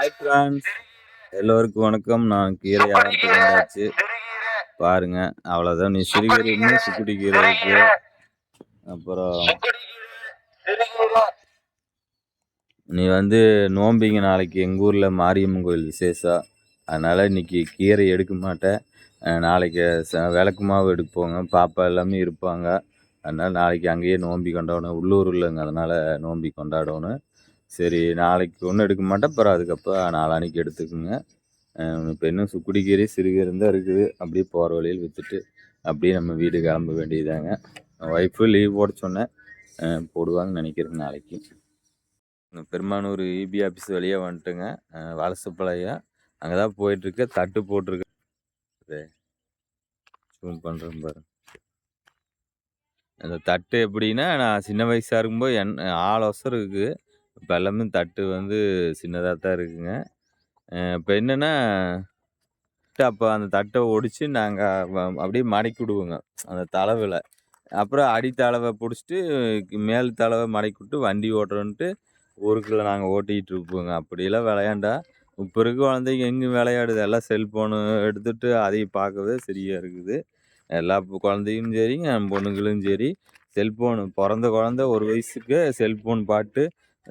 Hi friends எல்லோருக்கும் வணக்கம். நான் கீரை வியாபாரத்துக்கு வந்தாச்சு. பாருங்க அவ்வளோதான் நீ சிறுகீரை இன்னும் சுக்குடி கீரை இருக்கு. அப்புறம் நீ வந்து நோம்பிங்க நாளைக்கு எங்கள் ஊரில் மாரியம்மன் கோயில் விசேஷம். அதனால் இன்னைக்கு கீரை எடுக்க மாட்டேன். நாளைக்கு ச விளக்கு மாவு எடுப்போங்க பாப்பா எல்லாமே இருப்பாங்க. அதனால் நாளைக்கு அங்கேயே நோம்பி கொண்டாடணும். உள்ளூர் இல்லைங்க. அதனால் நோம்பி கொண்டாடணும். சரி நாளைக்கு ஒன்றும் எடுக்க மாட்டேன். அப்புறம் அதுக்கப்புறம் நாளான்னைக்கு எடுத்துக்குங்க. இப்போ இன்னும் சுக்குடிக்கீரை சிறுகீரை தான் இருக்குது. அப்படியே போகிற வழியில் விற்றுட்டு அப்படியே நம்ம வீடு கிளம்ப வேண்டியதாங்க ஒய்ஃபு லீவ் போட சொன்னேன். போடுவாங்கன்னு நினைக்கிறேன் நாளைக்கு. பெருமானூர் இபி ஆஃபீஸ் வழியாக வந்துட்டுங்க. வலசப்பாளையம் அங்கே தான் போயிட்டுருக்கு. தட்டு போட்டிருக்க. ஜூம் பண்ணுறேன் பாரு அந்த தட்டு எப்படின்னா நான் சின்ன வயசாக இருக்கும்போது என் ஆள் ஒசரம் இருக்குது. இப்போ எல்லாமே தட்டு வந்து சின்னதாக தான் இருக்குங்க. இப்போ என்னென்னா அப்போ அந்த தட்டை ஒடிச்சு நாங்கள் அப்படியே மடக்கி விடுவோங்க அந்த தளவில். அப்புறம் அடி தளவை பிடிச்சிட்டு மேல் தளவை மடக்கி விட்டு வண்டி ஓட்டுறோன்ட்டு ஊருக்குள்ளே நாங்கள் ஓட்டிகிட்டு இருப்போங்க. அப்படியெல்லாம் விளையாண்டா இப்போ இருக்க குழந்தைங்க எங்கேயும் விளையாடுது? எல்லாம் செல்ஃபோனு எடுத்துகிட்டு அதையும் பார்க்கவே சரியாக இருக்குது. எல்லா குழந்தையும் சரி என் பொண்ணுங்களும் சரி. செல்ஃபோனு பிறந்த குழந்த ஒரு வயசுக்கு செல்ஃபோன் பாட்டு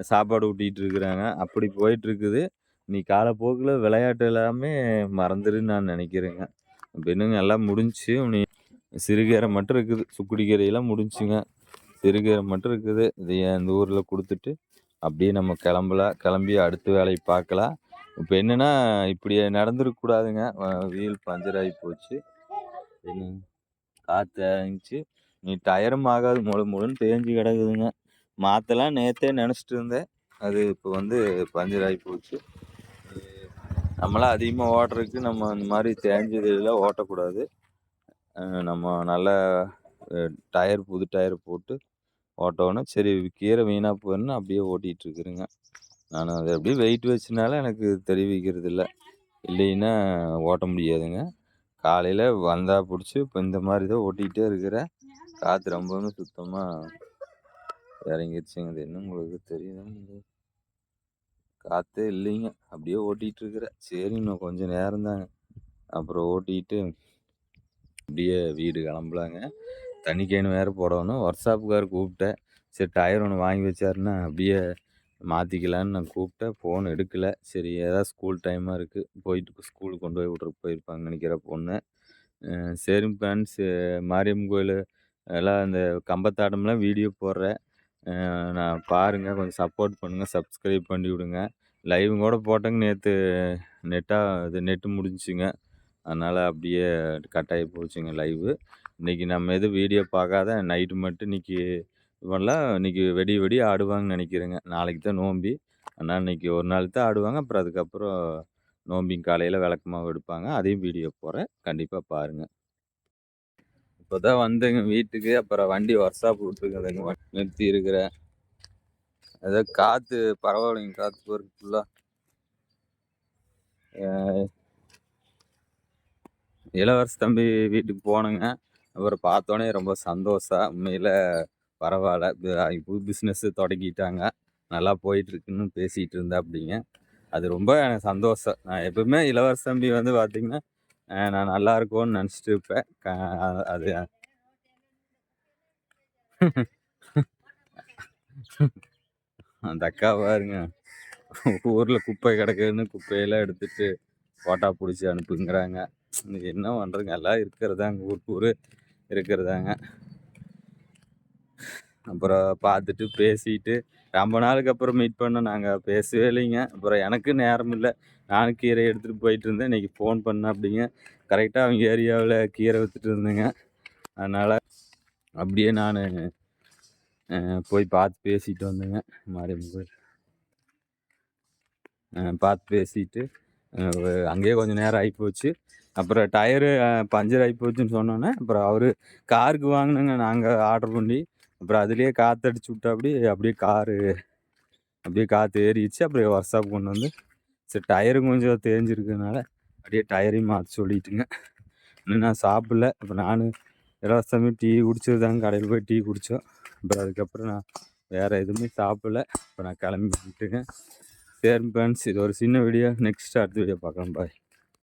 சாப்பாடு ஊட்டிகிட்டு இருக்கிறாங்க அப்படி போயிட்டுருக்குது. நீ காலப்போக்கில் விளையாட்டு எல்லாமே மறந்துடுன்னு நான் நினைக்கிறேங்க. பெண்ணுங்க எல்லாம் முடிஞ்சுச்சு. நீ சிறுகீரை மட்டும் இருக்குது. சுக்குடி கீரையெல்லாம் முடிஞ்சுங்க சிறுகீரை மட்டும் இருக்குது. இதை இந்த ஊரில் கொடுத்துட்டு அப்படியே நம்ம கிளம்பலாம். கிளம்பி அடுத்த வேலையை பார்க்கலாம். இப்போ என்னென்னா இப்படி நடந்துருக்கக்கூடாதுங்க வீல் பஞ்சர் ஆகி போச்சு. என்ன காற்று நீ டயரும் ஆகாது. முழு முழுன்னு தேஞ்சு கிடக்குதுங்க. மாற்றலாம் நேற்றே நினச்சிட்டு இருந்தேன். அது இப்போ வந்து பஞ்சர் ஆகி போச்சு. நம்மளாம் அதிகமாக ஓட்டுறதுக்கு நம்ம இந்த மாதிரி தேஞ்சதுலாம் ஓட்டக்கூடாது. நம்ம நல்லா டயர் புது டயர் போட்டு ஓட்டணும். சரி கீரை வீணாக போயின்னு அப்படியே ஓட்டிகிட்ருக்குறேங்க. நான் அதை அப்படியே வெயிட் வச்சனால எனக்கு தெரிவிக்கிறது இல்லை இல்லைன்னா ஓட்ட முடியாதுங்க. காலையில் வந்தால் பிடிச்சி இப்போ இந்த மாதிரி தான் ஓட்டிக்கிட்டே இருக்கிறேன். காற்று ரொம்பவும் சுத்தமாக இறங்கிருச்சுங்க அது என்ன உங்களுக்கு தெரியுதா? காற்றே இல்லைங்க. அப்படியே ஓட்டிகிட்டு இருக்கிறேன் சரி இன்னும் கொஞ்சம் நேரம் தாங்க. அப்புறம் ஓட்டிக்கிட்டு அப்படியே வீடு கிளம்பலாங்க. தண்ணி கேனு வேறு போடணும். ஒர்க் ஷாப்புக்கார் கூப்பிட்டேன். சரி டயர் ஒன்று வாங்கி வச்சாருன்னா அப்படியே மாற்றிக்கலான்னு நான் கூப்பிட்டேன். ஃபோன் எடுக்கலை. சரி ஏதாவது ஸ்கூல் டைமாக இருக்குது போயிட்டு ஸ்கூலுக்கு கொண்டு போய் விட்றதுக்கு போயிருப்பாங்க நினைக்கிற பொண்ணு. சரி ஃப்ரெண்ட்ஸ் மாரியம்மன் கோயில் எல்லாம் இந்த கம்பத்தாட்டம்லாம் வீடியோ போடுறேன். நான் பாருங்கள் கொஞ்சம் சப்போர்ட் பண்ணுங்கள் சப்ஸ்கிரைப் பண்ணி விடுங்க. லைவும் கூட போட்டேங்க நேற்று நெட்டாக இது நெட்டு முடிஞ்சுங்க அதனால் அப்படியே கட் ஆகி போச்சுங்க லைவு. இன்றைக்கி நம்ம எதுவும் வீடியோ பார்க்காத நைட்டு மட்டும் இன்றைக்கி இவெல்லாம் இன்றைக்கி வெடி வெடி ஆடுவாங்கன்னு நினைக்கிறேங்க. நாளைக்கு தான் நோம்பி. ஆனால் இன்றைக்கி ஒரு நாள் தான் ஆடுவாங்க. அப்புறம் அதுக்கப்புறம் நோம்பிங் காலையில் விளக்கமாக எடுப்பாங்க. அதையும் வீடியோ போகிறேன் கண்டிப்பாக பாருங்கள் இப்போ தான் வந்தேங்க வீட்டுக்கு. அப்புறம் வண்டி ஒர்க் ஷாப் விட்டுருக்குதுங்க நிறுத்தி இருக்கிறேன். ஏதோ காற்று பரவாயில்லைங்க. காற்று போகிறது ஃபுல்லாக இளவரசு தம்பி வீட்டுக்கு போனேங்க. அப்புறம் பார்த்தோன்னே ரொம்ப சந்தோஷம் உண்மையில் பரவாயில்ல. புது பிஸ்னஸ்ஸு தொடங்கிட்டாங்க. நல்லா போயிட்டுருக்குன்னு பேசிகிட்டு இருந்தா அப்படிங்க அது ரொம்ப எனக்கு சந்தோஷம். நான் எப்பவுமே இளவரசம்பி வந்து பார்த்திங்கன்னா நான் நல்லா இருக்கும்னு நினச்சிட்டு இருப்பேன். அது அந்த அக்கா பாருங்க. ஊரில் குப்பை கிடக்குதுன்னு குப்பையெல்லாம் எடுத்துட்டு ஃபோட்டோ பிடிச்சி அனுப்புங்கிறாங்க. என்ன பண்ணுறதுங்க எல்லாம் இருக்கிறதாங்க. ஊருக்கு ஊர் இருக்கிறதாங்க. அப்புறம் பார்த்துட்டு பேசிட்டு ரொம்ப நாளுக்கு அப்புறம் மீட் பண்ணோம். நாங்கள் பேசவே இல்லைங்க. அப்புறம் எனக்கு நேரம் இல்லை. நானும் கீரை எடுத்துகிட்டு போயிட்டு இருந்தேன். இன்றைக்கி ஃபோன் பண்ணேன் அப்படிங்க. கரெக்டாக அவங்க ஏரியாவில் கீரை விற்றுட்டு இருந்தேங்க. அதனால் அப்படியே நான் போய் பார்த்து பேசிட்டு வந்தேங்க. மாரியம்மன் கோயில். பார்த்து பேசிட்டு அங்கேயே கொஞ்சம் நேரம் ஆகிப்போச்சு அப்புறம் டயரு பஞ்சர் ஆகி போச்சுன்னு சொன்னோன்னே அப்புறம் அவர் காருக்கு வாங்கினேங்க. நாங்கள் ஆர்டர் பண்ணி அப்புறம் அதுலேயே காற்றடிச்சு விட்டா அப்படி அப்படியே காரு அப்படியே காற்று ஏறிடுச்சு. அப்புறம் ஒர்க்ஷாப் கொண்டு வந்து சரி டயரும் கொஞ்சம் தேஞ்சிருக்கனால அப்படியே டயரையும் மாற்றி சொல்லிட்டுங்க. இன்னும் நான் சாப்பிடல. இப்போ நான் இலவசமே டீ குடிச்சது தாங்க கடையில் போய் டீ குடித்தோம் அப்புறம் அதுக்கப்புறம் நான் வேறு எதுவுமே சாப்பிடல. இப்போ நான் கிளம்பி வந்துட்டுங்க. சரி ஃப்ரெண்ட்ஸ் இது ஒரு சின்ன வீடியோ நெக்ஸ்ட் அடுத்த வீடியோ பார்க்கலாம். பாய்